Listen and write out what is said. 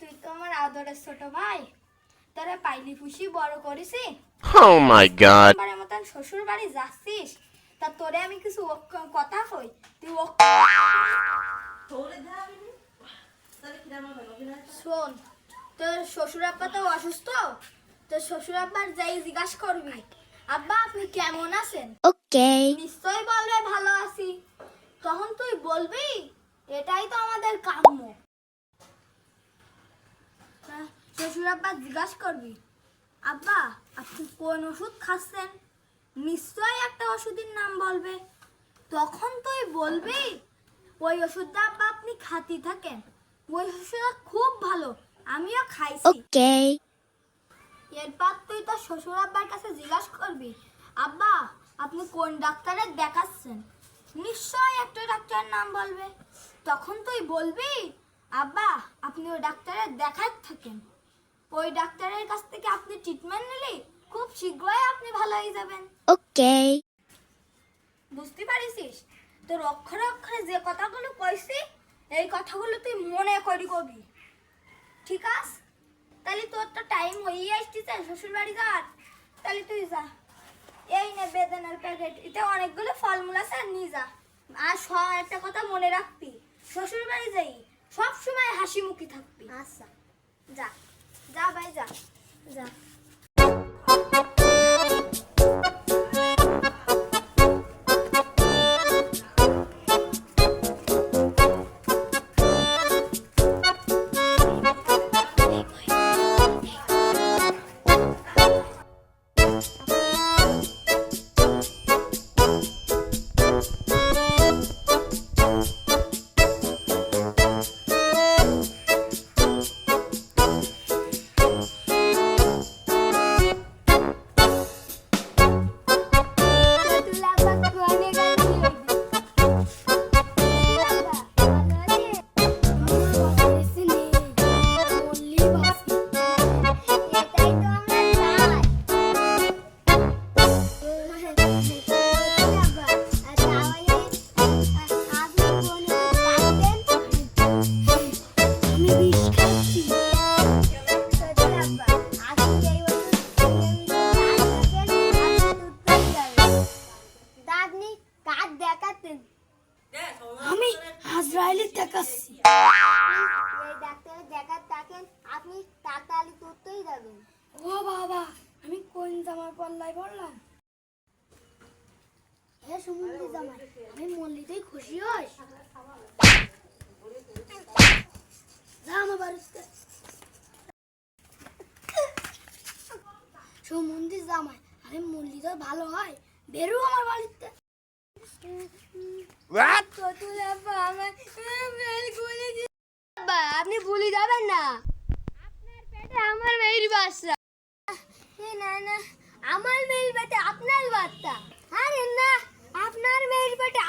তুই তো আমার আদরের ছোট ভাই। তোরা পাইলি পুষি বড় করিসি। Oh my god. বারে মতন শ্বশুর বাড়ি যাচ্ছিস তা তোরে আমি কিছু কথা কই? তুই ওক- শোন তোর শ্বশুর আব্বা তো অসুস্থ। তোর শ্বশুর আব্বার যাই জিজ্ঞাসা করবি। আব্বা আপনি কেমন আছেন? Okay. নিশ্চয়ই বলবে ভালো আছি। তখন তুই বলবি এটাই তো আমাদের কাম্য। হ্যাঁ, শ্বশুর আব্বা জিজ্ঞাসা করবি আব্বা আপনি কোন ওষুধ খাচ্ছেন? নিশ্চয়ই একটা ওষুধের নাম বলবে। তখন তুই বলবি ওই ওষুধটা আব্বা আপনি খাতি থাকেন। ওই ওষুধটা খুব ভালো আমিও খাইছি. এরপর তুই তোর শ্বশুর আব্বার কাছে জিজ্ঞাসা করবি আব্বা আপনি কোন ডাক্তারের দেখাচ্ছেন? নিশ্চয়ই একটা ডাক্তারের নাম বলবে। তখন তুই বলবি আব্বা আপনি ওই ডাক্তারের দেখার থাকেন। ওই ডাক্তারের কাছ থেকে আপনি ট্রিটমেন্ট নিলে খুব শীঘ্রই আপনি ভালো হয়ে যাবেন। ওকে বুঝতে পারিস তোর অক্ষরে অক্ষরে যে কথাগুলো কইছি এই কথাগুলো তুই মনে করি কবি। ঠিক আছে তাহলে তোর তো টাইম হয়েই আসতেছে শ্বশুর বাড়ি যাওয়ার তাহলে তুই যা। এই নে বেদানার প্যাকেট এতে অনেকগুলো ফলমূল আছে আর নিয়ে যা। আর সব একটা কথা মনে রাখবি। শ্বশুর বাড়ি যাই সব সময় হাসি মুখে থাকবি। আচ্ছা। যা যা ভাই যা। যা। দেখাতেন আমি হাজরাইলি দেখাচ্ছি এই ডাক্তারের দেখার থাকেন আপনি তাড়াতাড়ি করতেই যাবেন ও বাবা আমি কোন জামা পাল্লাই পড়লাম হে সমুদ্র জামাই আমি মল্লিতেই খুশি হই যা আমার বাড়িতে সমুদ্রের জামাই আরে মল্লিতে ভালো হয় বেরো আমার বাড়িতে? আপনি ভুলে যাবেন না। আপনার পেটে আমার মেয়ের বাচ্চা। না না আমার মেয়ের পেটে আপনার বাচ্চা। আরে না আপনার মেয়ের পেটে